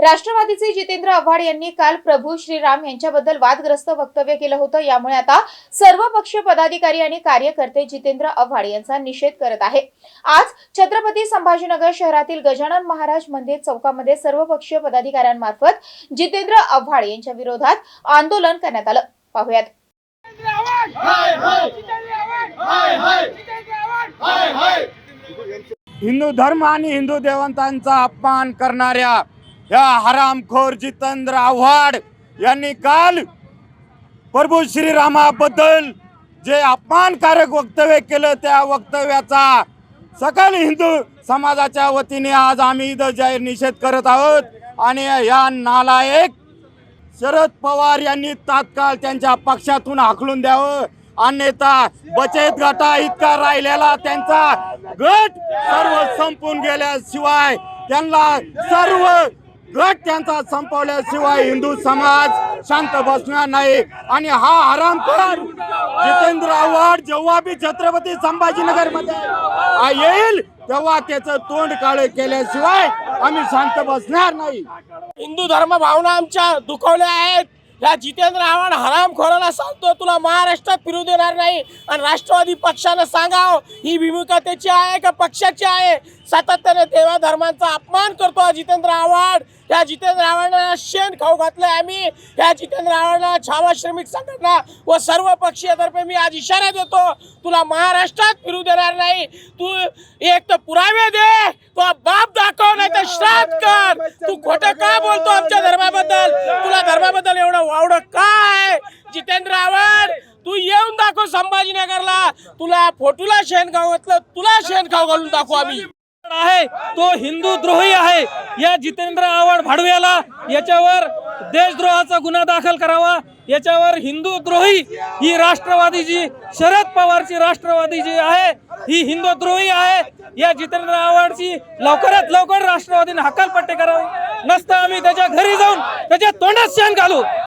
राष्ट्रवादीचे जितेंद्र आव्हाड यांनी काल प्रभू श्रीराम यांच्याबद्दल वादग्रस्त वक्तव्य केलं होतं. यामुळे आता सर्व पक्षीय पदाधिकारी आणि कार्यकर्ते जितेंद्र आव्हाड यांचा निषेध करत आहे. आज छत्रपती संभाजीनगर शहरातील गजानन महाराज मंदिर चौकामध्ये सर्व पक्षीय पदाधिकाऱ्यांमार्फत जितेंद्र आव्हाड यांच्या विरोधात आंदोलन करण्यात आलं. पाहुयात. हिंदू धर्म आणि हिंदू देवतांचा अपमान करणाऱ्या या हरामखोर जितेंद्र आव्हाड यांनी काल प्रभू श्रीरामाबद्दल जे अपमानकारक वक्तव्य केलं त्या वक्तव्याचा सकल हिंदू समाजाच्या वतीने आज आम्ही इथं जाहीर निषेध करत आहोत. आणि या नालायक शरद पवार यांनी तात्काळ त्यांच्या पक्षातून हाकलून द्यावं. अन्यथा बचत गटा इतका राहिलेला त्यांचा गट सर्व संपून गेल्याशिवाय त्यांना सर्व गट त्यांचा संपवल्याशिवाय हिंदू समाज शांत बसणार नाही. आणि हा हरामखोर जितेंद्र आव्हाड जेव्हा बी छत्रपती संभाजीनगरमध्ये येईल तेव्हा त्याचं तोंड काळे केल्याशिवाय आम्ही शांत बसणार नाही. हिंदू धर्म भावना आमच्या दुखवल्या आहेत. या जितेंद्र आव्हाड हरामखोराला सांगतो तुला महाराष्ट्रात फिरू देणार नाही आणि राष्ट्रवादी पक्षानं सांगाव. ही भूमिका त्याची आहे का पक्षाची आहे? सातत्याने देवा धर्मांचा अपमान करतो हा जितेंद्र आव्हाड. या जितेंद्र आव्हाडांना शेण खाऊ घातलंय आम्ही. या जितेंद्र आव्हाडांना छावा श्रमिक संघटना व सर्व पक्षीयतर्फे मी आज इशारा देतो तुला महाराष्ट्रात फिरू देणार नाही. तू एक तर पुरावे दे तो बाप दाखव नाही तर श्राद्ध कर. तू खोटं का बोलतो आमच्या एवढं काय? जितेंद्र आव्हाड तू येऊन दाखव संभाजीनगरला. तुला फोटूला शेण खाऊ घातलं तुला शेण खाऊ घालून दाखवू आम्ही. आहे तो हिंदू द्रोही आहे. या जितेंद्र आव्हाड भाडव्याला याच्यावर देशद्रोहाचा गुन्हा दाखल करावा. याच्यावर हिंदू द्रोही ही राष्ट्रवादी जी शरद पवारची राष्ट्रवादी जी आहे ही हिंदू द्रोही आहे. या जितेंद्र आव्हाडची लवकरात लवकर राष्ट्रवादीने हकालपट्टी करावी. नसतं आम्ही त्याच्या घरी जाऊन त्याच्या तोंडात शेण घालू.